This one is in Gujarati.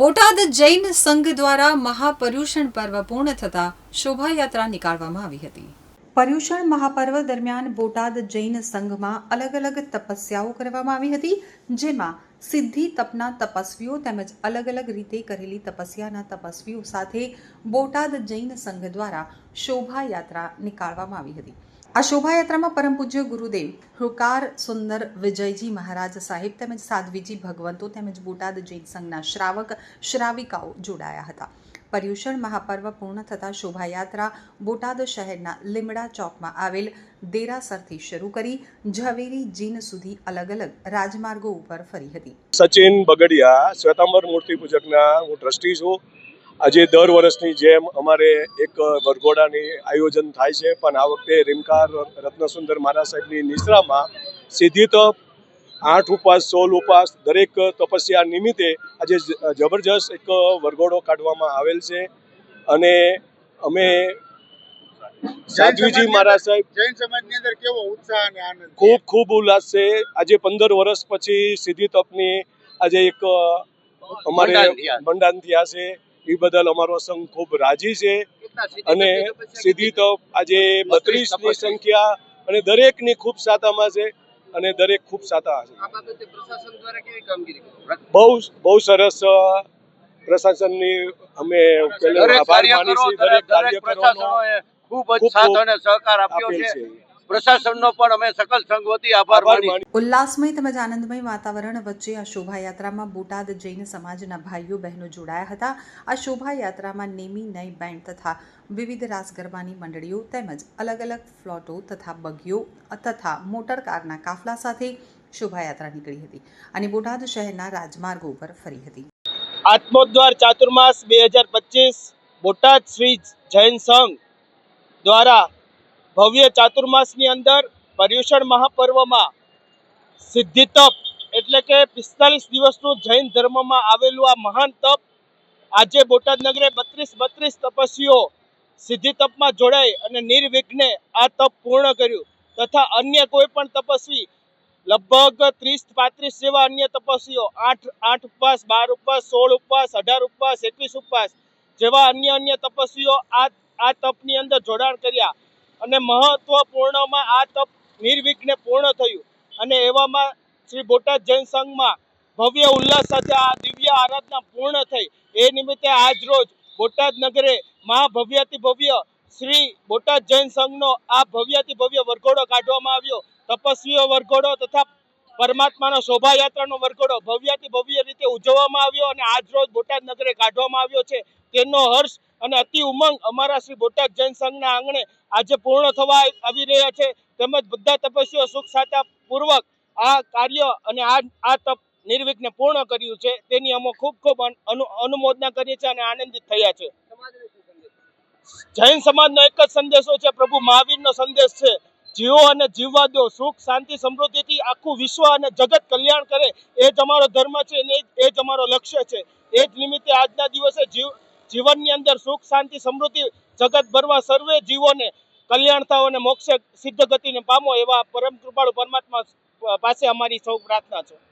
બોટાદ જૈન સંઘ દ્વારા મહાપર્યુષણ પર્વ પૂર્ણ થતા શોભાયાત્રા નીકાળવામાં આવી હતી. પર્યુષણ મહાપર્વ દરમિયાન બોટાદ જૈન સંઘમાં અલગ અલગ તપસ્યાઓ કરવામાં આવી હતી, જેમાં સિદ્ધિ તપના તપસ્વીઓ તેમજ અલગ અલગ રીતે કરેલી તપસ્યાના તપસ્વીઓ સાથે બોટાદ જૈન સંઘ દ્વારા શોભાયાત્રા નીકાળવામાં આવી હતી. આ શોભાયાત્રામાં પરમ પૂજ્ય ગુરુદેવ હુકાર સુંદર વિજયજી મહારાજ સાહેબ તેમજ સાધ્વીજી ભગવંતો તેમજ બોટાદ જૈન સંઘના શ્રાવક શ્રાવિકાઓ જોડાયા હતા. પર્યુષણ મહાપર્વ પૂર્ણ થતાં શોભાયાત્રા બોટાદ શહેરના લીમડા ચોકમાં આવેલ દેરાસરથી શરૂ કરી ઝવેરી જીન સુધી અલગ અલગ રાજમાર્ગો ઉપર ફરી હતી. સચિન બગડિયા શ્વેતાંબર મૂર્તિ પૂજકના હું ટ્રસ્ટી છું. આજે દર વર્ષની જેમ અમારે એક વરઘોડાની આયોજન થાય છે પણ આ વખતે રીમકાર રત્નસુંદર મહારાજ સાહેબની નિશ્રામાં સીધી તપ આઠ ઉપવાસ સોળ ઉપવાસ દરેક તપસ્યા નિમિત્તે આજે જબરજસ્ત એક વરઘોડો કાઢવામાં આવેલ છે. અને અમે સાધ્વીજી મહારાજ સાહેબ જૈન સમાજની અંદર કેવો ઉત્સાહ અને આનંદ ખૂબ ખૂબ ઉલ્લાસ છે. આજે પંદર વર્ષ પછી સીધી તપની આજે એક અમારે મંડાન થયા છે. એ બદલ અમારો સંઘ ખૂબ રાજી છે. અને સીધી તો આજે બત્રીસની સંખ્યા અને દરેકની ખૂબ સાતામાં છે અને દરેક ખૂબ સાતા છે? બહુ બહુ સરસ પ્રશાસનની અમે આભાર માની છીએ દરેક કાર્યકરોનો ખૂબ જ સાથ અને સહકાર આપ્યો છે. પ્રશાસનનો પણ અમે સકલ સંઘ વતી આભાર માની ઉલ્લાસમય તેમજ આનંદમય વાતાવરણ વચ્ચે આ શોભાયાત્રામાં બોટાદ જૈન સમાજના ભાઈઓ બહેનો જોડાયા હતા. આ શોભાયાત્રામાં નેમી નય બેન્ડ તથા વિવિધ રાસ ગરબાની મંડળીઓ તેમજ અલગ અલગ ફ્લોટો તથા બગીઓ તથા મોટર કારના કાફલા સાથે શોભાયાત્રા નીકળી હતી અને બોટાદ શહેરના રાજમાર્ગો ઉપર ફરી હતી. આત્મોદ્વાર ચાતુર્માસ બે હજાર પચીસ બોટાદ શ્રી જૈન સંઘ દ્વારા ભવ્ય ચાતુર્માસની અંદર પર્યુષણ મહાપર્વમાં સિદ્ધિ તપ એટલે કે પિસ્તાલીસ દિવસનું જૈન ધર્મમાં આવેલું આ મહાન તપ આજે બોટાદ નગરે બત્રીસ બત્રીસ તપસ્વીઓ સિદ્ધિ તપમાં જોડાઈ અને નિર્વિઘ્ને આ તપ પૂર્ણ કર્યું. તથા અન્ય કોઈ પણ તપસ્વી, લગભગ ત્રીસ પાંત્રીસ જેવા અન્ય તપસ્વીઓ, આઠ આઠ ઉપવાસ, બાર ઉપવાસ, સોળ ઉપવાસ, અઢાર ઉપવાસ, એકવીસ ઉપવાસ જેવા અન્ય અન્ય તપસ્વીઓ આ આ તપની અંદર જોડાણ કર્યા. અને મહત્વપૂર્ણમાં આ તપ નિર્વિઘ્ને પૂર્ણ થયું. અને એવામાં શ્રી બોટાદ જૈન સંઘમાં ભવ્ય ઉલ્લાસ સાથે આ દિવ્ય આરાધના પૂર્ણ થઈ. એ નિમિત્તે આજ રોજ બોટાદ નગરે મહા ભવ્યાતિ ભવ્ય શ્રી બોટાદ જૈન સંઘનો આ ભવ્યાતી ભવ્ય વરઘોડો કાઢવામાં આવ્યો. તપસ્વીઓ વરઘોડો તથા પરમાત્માનો શોભાયાત્રાનો વરઘોડો ભવ્યાતિ ભવ્ય રીતે ઉજવવામાં આવ્યો અને આજ રોજ બોટાદ નગરે કાઢવામાં આવ્યો છે. તેનો હર્ષ અને અતિ ઉમંગ અમારા શ્રી બોટાદ જૈન સંઘના આંગણે આજે પૂર્ણ થવા આવી રહ્યા છે. તેમજ બધા તપસ્વીઓ સુખ સાતા પૂર્વક આ કાર્ય અને આ આ તપ નિર્વિઘ્ને પૂર્ણ કર્યું છે. તેની અમે ખૂબ ખૂબ અનુ- અનુ- અનુમોદના કરીએ છીએ અને આનંદિત થયા છે. જૈન સમાજનો એક જ સંદેશો છે, પ્રભુ મહાવીરનો સંદેશ છે. જીવો અને જીવવા દો, સુખ, શાંતિ, સમૃદ્ધિથી આખું વિશ્વ અને જગત કલ્યાણ કરે, એ જ અમારો ધર્મ છે અને એ જ- અમારો લક્ષ્ય છે. એ જ નિમિત્તે આજના દિવસે જીવ, જીવનની અંદર સુખ, શાંતિ, સમૃદ્ધિ જગત ભરવા સર્વે જીવોને કલ્યાણ થાવ અને મોક્ષ સિદ્ધ ગતિને પામો એવા પરમ કૃપાળુ પરમાત્મા પાસે અમારી સૌ પ્રાર્થના છે.